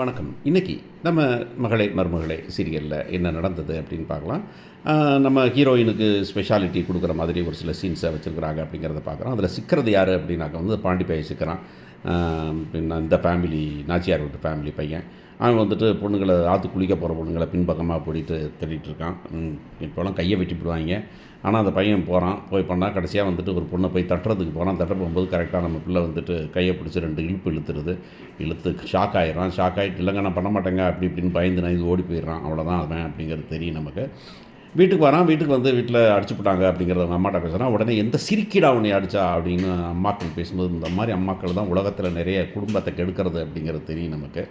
வணக்கம். இன்னைக்கு நம்ம மகளே மருமகளே சீரியலில் என்ன நடந்தது அப்படின்னு பார்க்கலாம். நம்ம ஹீரோயினுக்கு ஸ்பெஷாலிட்டி கொடுக்குற மாதிரி ஒரு சில சீன்ஸை வச்சுருக்கிறாங்க அப்படிங்கிறத பார்க்குறோம். அதில் சிக்கிறது யார் அப்படின்னாக்க வந்து பாண்டி சிக்கிறான். இந்த ஃபேமிலி நாச்சியார் வீட்டு ஃபேமிலி பையன். அவன் வந்துட்டு பொண்ணுங்களை ஆற்று குளிக்க போகிற பொண்ணுங்களை பின்பக்கமாக போயிட்டு தேடிட்டு இருக்கான். இப்போலாம் கையை வெட்டி விடுவாங்க ஆனால் அந்த பையன் போகிறான் போய் பண்ணால் கடைசியாக வந்துட்டு ஒரு பொண்ணை போய் தட்டுறதுக்கு போகிறான் தட்ட போகும்போது கரெக்டாக நம்ம பிள்ளை வந்துட்டு கையை பிடிச்சி ரெண்டு இழுப்பு இழுத்துருது. இழுத்து ஷாக் ஆயிடுறான். ஷாக் ஆகிட்டு இல்லைங்க நான் பண்ண மாட்டேங்க. அப்படி இப்படின்னு பயந்து நான் இது ஓடி போயிடுறான். அவ்வளோதான் அவன் அப்படிங்கிறது தெரியும் நமக்கு. வீட்டுக்கு வரான் வீட்டுக்கு வந்து வீட்டில் அடிச்சுப்புட்டாங்க அப்படிங்கிறத அவங்க அம்மாட்ட பேசுகிறான் உடனே எந்த சிரிக்கிடா உன்னை அடிச்சா அப்படின்னு அம்மாக்கள் பேசும்போது இந்த மாதிரி அம்மாக்கள் தான் உலகத்தில் நிறைய குடும்பத்தை கெடுக்கிறது அப்படிங்கிறது தெரியும் நமக்கு.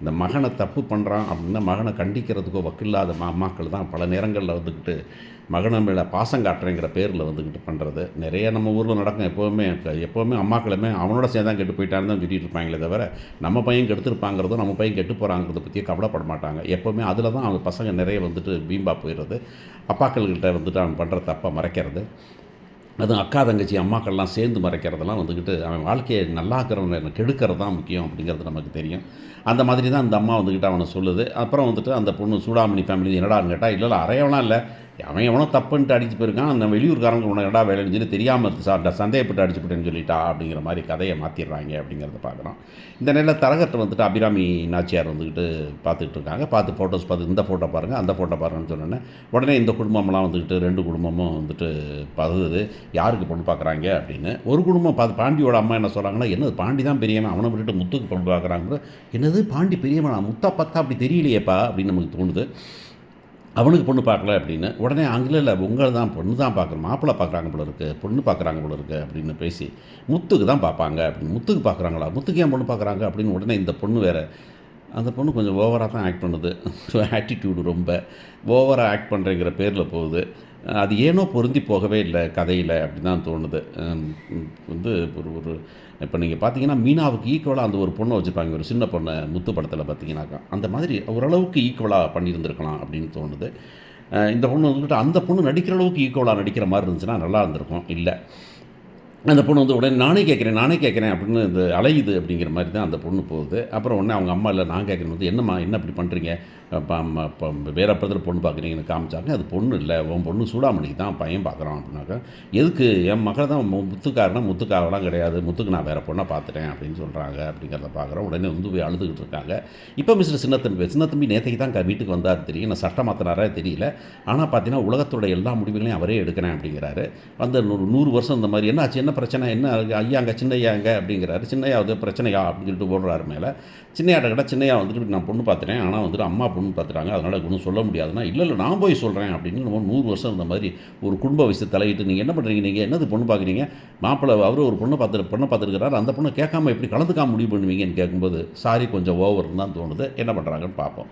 இந்த மகனை தப்பு பண்ணுறான் அப்படின்னா மகனை கண்டிக்கிறதுக்கோ வக்கில்லாத மாமாக்கள் அம்மாக்கள் தான் பல நேரங்களில் வந்துக்கிட்டு மகனை மேலே பாசம் காட்டுறேங்கிற பேரில் வந்துக்கிட்டு பண்ணுறது நிறைய நம்ம ஊரில் நடக்கும். எப்போவுமே எப்போவுமே அம்மாக்களுமே அவனோட சேர்ந்தான் கெட்டு போயிட்டான்னு தான் சொல்லிட்டு இருப்பாங்களே தவிர நம்ம பையன் கெடுத்துருப்பாங்கிறதும் நம்ம பையன் கெட்டு போகிறாங்கிறத பற்றியே கவலைப்பட மாட்டாங்க. எப்போவுமே அதில் தான் அவங்க பசங்க நிறைய வந்துட்டு வீம்பா போயிடுறது. அப்பாக்கள்கிட்ட வந்துட்டு அவன் பண்ணுற தப்பை மறைக்கிறது. அதுவும் அக்கா தங்கச்சி அம்மாக்கள்லாம் சேர்ந்து மறைக்கிறதெல்லாம் வந்துக்கிட்டு அவன் வாழ்க்கையை நல்லாக்கிறவனை கெடுக்கிறது தான் முக்கியம் அப்படிங்கிறது நமக்கு தெரியும். அந்த மாதிரி தான் அந்த அம்மா வந்துக்கிட்டு அவனை சொல்லுது. அப்புறம் வந்துட்டு அந்த பொண்ணு சூடாமணி ஃபேமிலி என்னடான்னு கேட்டால் இல்லை இல்லை அறையவனா இல்லை. அவன் எவனோ தப்புன்ட்டு அடிச்சு போயிருக்கான். அந்த வெளியூர்காரங்க உனக்கு இடா வேலைன்னு சொல்லி தெரியாமல் சாப்பிட்டா சந்தேகப்பட்டு அடிச்சுப்பட்டேன்னு சொல்லிட்டா அப்படிங்கிற மாதிரி கதையை மாற்றிடுறாங்க அப்படிங்கிறத பார்க்குறோம் இந்த நேரில் தரகத்தை வந்துட்டு அபிராமி நாச்சியார் வந்துக்கிட்டு பார்த்துக்கிட்டு இருக்காங்க பார்த்து ஃபோட்டோஸ் பார்த்து இந்த ஃபோட்டோ பாருங்கள் அந்த ஃபோட்டோ பாருங்கன்னு சொன்னோன்னே உடனே இந்த குடும்பம்லாம் வந்துக்கிட்டு ரெண்டு குடும்பமும் வந்துட்டு பகுது யாருக்கு பொண்ணு பார்க்குறாங்க? அப்படின்னு. ஒரு குடும்பம் பார்த்து பாண்டியோட அம்மா என்ன சொல்கிறாங்கன்னா என்னது பாண்டி தான் பெரியவன் அவனை விட்டுட்டு முத்துக்கு பொண்ணு பார்க்குறாங்க என்னது பாண்டி பெரியவனா? முத்தா பார்த்தா அப்படி தெரியலையேப்பா அப்படின்னு நமக்கு தோணுது. அவனுக்கு பொண்ணு பார்க்கல அப்படின்னு உடனே அங்கே இல்லை உங்களை தான் பொண்ணு தான் பார்க்குறோம் மாப்பிள்ளை பார்க்குறாங்க போல இருக்குது பொண்ணு பார்க்குறாங்க போல இருக்குது அப்படின்னு பேசி முத்துக்கு தான் பார்ப்பாங்க அப்படின்னு முத்துக்கு பார்க்குறாங்களா முத்துக்கு ஏன் பொண்ணு பார்க்குறாங்க? அப்படின்னு உடனே இந்த பொண்ணு வேறு அந்த பொண்ணு கொஞ்சம் ஓவராக தான் ஆக்ட் பண்ணுது. ஆட்டிடியூடு ரொம்ப ஓவராக ஆக்ட் பண்ணுறேங்கிற பேரில் போகுது. அது ஏனோ பொருந்தி போகவே இல்லை கதையில் அப்படி தான் தோணுது. வந்து ஒரு ஒரு இப்போ நீங்கள் பார்த்தீங்கன்னா மீனாவுக்கு ஈக்குவலாக அந்த ஒரு பொண்ணை வச்சுருப்பாங்க. ஒரு சின்ன பொண்ணை முத்து படத்தில் பார்த்தீங்கன்னாக்கா அந்த மாதிரி ஓரளவுக்கு ஈக்குவலாக பண்ணியிருந்திருக்கலாம் அப்படின்னு தோணுது. இந்த பொண்ணு வந்துக்கிட்டு அந்த பொண்ணு நடிக்கிற அளவுக்கு ஈக்குவலாக நடிக்கிற மாதிரி இருந்துச்சுன்னா நல்லா இருந்திருக்கும். இல்லை. அந்த பொண்ணு வந்து உடனே நானே கேட்குறேன் நானே கேட்குறேன் அப்படின்னு இந்த அலையுது அப்படிங்கிற மாதிரி தான் அந்த பொண்ணு போகுது. அப்புறம் உடனே அவங்க அம்மா இல்லை நான் கேட்குறது வந்து என்னம்மா என்ன இப்படி பண்ணுறீங்க அப்போ அம்மா வேறு பொண்ணு பார்க்குறீங்கன்னு காமிச்சாங்க. அது பொண்ணு இல்லை உன் பொண்ணு சூடாமணிக்கு தான் பையன் பார்க்குறான் அப்படின்னாக்கா எதுக்கு? என் மகள் தான் முத்துக்காரனா முத்துக்காரெல்லாம் கிடையாது. முத்துக்கு நான் வேறு பொண்ணை பார்த்துட்டேன் அப்படின்னு சொல்கிறாங்க அப்படிங்கிறத பார்க்குறோம். உடனே வந்து போய் அழுதுகிட்டு இருக்காங்க. இப்போ மிஸ்டர் சின்னத்தம்பி சின்னத்தம்பி நேற்றைக்கு தான் க- வீட்டுக்கு வந்தார் தெரியும். நான் சட்டம் மாற்றினாரே தெரியல. ஆனால் பார்த்தீங்கன்னா உலகத்தோட எல்லா முடிவுகளையும் அவரே எடுக்கிறேன் அப்படிங்கிறாரு. அந்த நூறு நூறு வருஷம் இந்த மாதிரி என்ன ஆச்சு என்ன பிரச்சனை என்ன இருக்கு? ஐயாங்க சின்னையாங்க அப்படிங்கிறாரு. சின்னையா வந்து பிரச்சனையா? அப்படின்னு சொல்லிட்டு போடுறாரு மேலே. சின்னையாட்ட கிட்ட சின்னையா வந்துட்டு இப்படி நான் பொண்ணு பார்த்துட்டேன் ஆனால் வந்துட்டு அம்மா பொண்ணு பார்த்துட்டாங்க அதனால் ஒன்றும் சொல்ல முடியாதுன்னா இல்லை இல்லை நான் போய் சொல்கிறேன் அப்படின்னு நம்ம நூறு வருஷம் இந்த மாதிரி ஒரு குடும்ப விஷயத்தை தலையிட்டு நீங்கள் என்ன பண்ணுறீங்க நீங்கள் என்னது பொண்ணு பார்க்குறீங்க மாப்பிள்ளை அவர் ஒரு பொண்ணை பார்த்து பொண்ணை பார்த்துருக்கிறாரு அந்த பொண்ணை கேட்காம எப்படி கலந்துக்காம முடிவு பண்ணுவீங்கன்னு கேட்கும்போது சாரி கொஞ்சம் ஓவர்னு தான் தோணுது. என்ன பண்ணுறாங்கன்னு பார்ப்போம்.